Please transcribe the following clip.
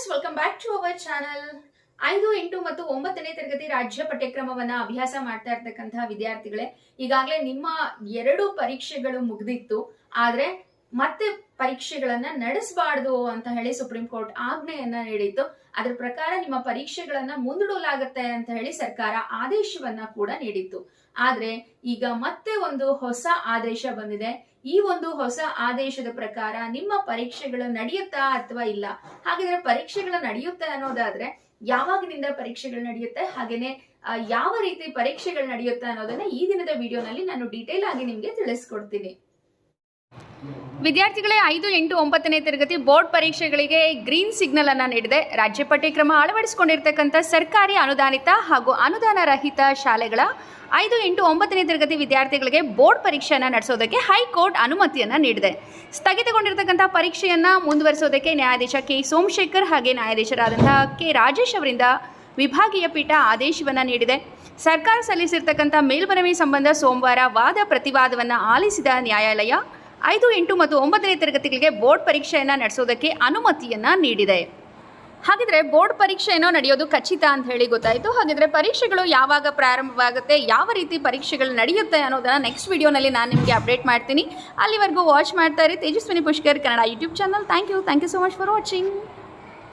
Friends welcome back to our channel ಐದು ಎಂಟು ಮತ್ತು ಒಂಬತ್ತನೇ ತರಗತಿ ರಾಜ್ಯ ಪಠ್ಯಕ್ರಮವನ್ನ ಅಭ್ಯಾಸ ಮಾಡ್ತಾ ಇರ್ತಕ್ಕಂತಹ ವಿದ್ಯಾರ್ಥಿಗಳೇ, ಈಗಾಗಲೇ ನಿಮ್ಮ ಎರಡು ಪರೀಕ್ಷೆಗಳು ಮುಗ್ದಿತ್ತು. ಆದ್ರೆ ಮತ್ತೆ ಪರೀಕ್ಷೆಗಳನ್ನ ನಡೆಸಬಾರ್ದು ಅಂತ ಹೇಳಿ ಸುಪ್ರೀಂ ಕೋರ್ಟ್ ಆಜ್ಞೆಯನ್ನ ನೀಡಿತ್ತು. ಅದ್ರ ಪ್ರಕಾರ ನಿಮ್ಮ ಪರೀಕ್ಷೆಗಳನ್ನ ಮುಂದೂಡಲಾಗುತ್ತೆ ಅಂತ ಹೇಳಿ ಸರ್ಕಾರ ಆದೇಶವನ್ನ ಕೂಡ ನೀಡಿತ್ತು. ಆದ್ರೆ ಈಗ ಮತ್ತೆ ಒಂದು ಹೊಸ ಆದೇಶ ಬಂದಿದೆ. ಈ ಒಂದು ಹೊಸ ಆದೇಶದ ಪ್ರಕಾರ ನಿಮ್ಮ ಪರೀಕ್ಷೆಗಳು ನಡೆಯುತ್ತಾ ಅಥವಾ ಇಲ್ಲ? ಹಾಗಿದ್ರೆ ಪರೀಕ್ಷೆಗಳು ನಡೆಯುತ್ತೆ ಅನ್ನೋದಾದ್ರೆ ಯಾವಾಗಿನಿಂದ ಪರೀಕ್ಷೆಗಳು ನಡೆಯುತ್ತೆ? ಹಾಗೇನೆ ಯಾವ ರೀತಿ ಪರೀಕ್ಷೆಗಳು ನಡೆಯುತ್ತೆ ಅನ್ನೋದನ್ನ ಈ ದಿನದ ವಿಡಿಯೋನಲ್ಲಿ ನಾನು ಡೀಟೇಲ್ ಆಗಿ ನಿಮ್ಗೆ ತಿಳಿಸ್ಕೊಡ್ತೀನಿ. ವಿದ್ಯಾರ್ಥಿಗಳೇ ಐದು, ಎಂಟು, ಒಂಬತ್ತನೇ ತರಗತಿ ಬೋರ್ಡ್ ಪರೀಕ್ಷೆಗಳಿಗೆ ಗ್ರೀನ್ ಸಿಗ್ನಲ್ ಅನ್ನು ನೀಡಿದೆ. ರಾಜ್ಯ ಪಠ್ಯಕ್ರಮ ಅಳವಡಿಸಿಕೊಂಡಿರ್ತಕ್ಕಂಥ ಸರ್ಕಾರಿ ಅನುದಾನಿತ ಹಾಗೂ ಅನುದಾನ ರಹಿತ ಶಾಲೆಗಳ ಐದು, ಎಂಟು, ಒಂಬತ್ತನೇ ತರಗತಿ ವಿದ್ಯಾರ್ಥಿಗಳಿಗೆ ಬೋರ್ಡ್ ಪರೀಕ್ಷೆಯನ್ನು ನಡೆಸೋದಕ್ಕೆ ಹೈಕೋರ್ಟ್ ಅನುಮತಿಯನ್ನು ನೀಡಿದೆ. ಸ್ಥಗಿತಗೊಂಡಿರ್ತಕ್ಕಂಥ ಪರೀಕ್ಷೆಯನ್ನು ಮುಂದುವರಿಸೋದಕ್ಕೆ ನ್ಯಾಯಾಧೀಶ ಕೆ. ಸೋಮಶೇಖರ್ ಹಾಗೆ ನ್ಯಾಯಾಧೀಶರಾದಂತಹ ಕೆ. ರಾಜೇಶ್ ಅವರಿಂದ ವಿಭಾಗೀಯ ಪೀಠ ಆದೇಶವನ್ನು ನೀಡಿದೆ. ಸರ್ಕಾರ ಸಲ್ಲಿಸಿರ್ತಕ್ಕಂಥ ಮೇಲ್ಮನವಿ ಸಂಬಂಧ ಸೋಮವಾರ ವಾದ ಪ್ರತಿವಾದವನ್ನು ಆಲಿಸಿದ ನ್ಯಾಯಾಲಯ ಐದು ಎಂಟು ಮತ್ತು ಒಂಬತ್ತನೇ ತರಗತಿಗಳಿಗೆ ಬೋರ್ಡ್ ಪರೀಕ್ಷೆಯನ್ನು ನಡೆಸೋದಕ್ಕೆ ಅನುಮತಿಯನ್ನು ನೀಡಿದೆ. ಹಾಗಿದ್ರೆ ಬೋರ್ಡ್ ಪರೀಕ್ಷೆ ಏನೋ ನಡೆಯೋದು ಖಚಿತ ಅಂತ ಹೇಳಿ ಗೊತ್ತಾಯಿತು. ಹಾಗಿದ್ರೆ ಪರೀಕ್ಷೆಗಳು ಯಾವಾಗ ಪ್ರಾರಂಭವಾಗುತ್ತೆ, ಯಾವ ರೀತಿ ಪರೀಕ್ಷೆಗಳು ನಡೆಯುತ್ತೆ ಅನ್ನೋದನ್ನ ನೆಕ್ಸ್ಟ್ ವಿಡಿಯೋನಲ್ಲಿ ನಾನು ನಿಮಗೆ ಅಪ್ಡೇಟ್ ಮಾಡ್ತೀನಿ. ಅಲ್ಲಿವರೆಗೂ ವಾಚ್ ಮಾಡ್ತಾ ಇರಿ. Tejaswini Pushkar Kannada YouTube channel thank you thank you so much for watching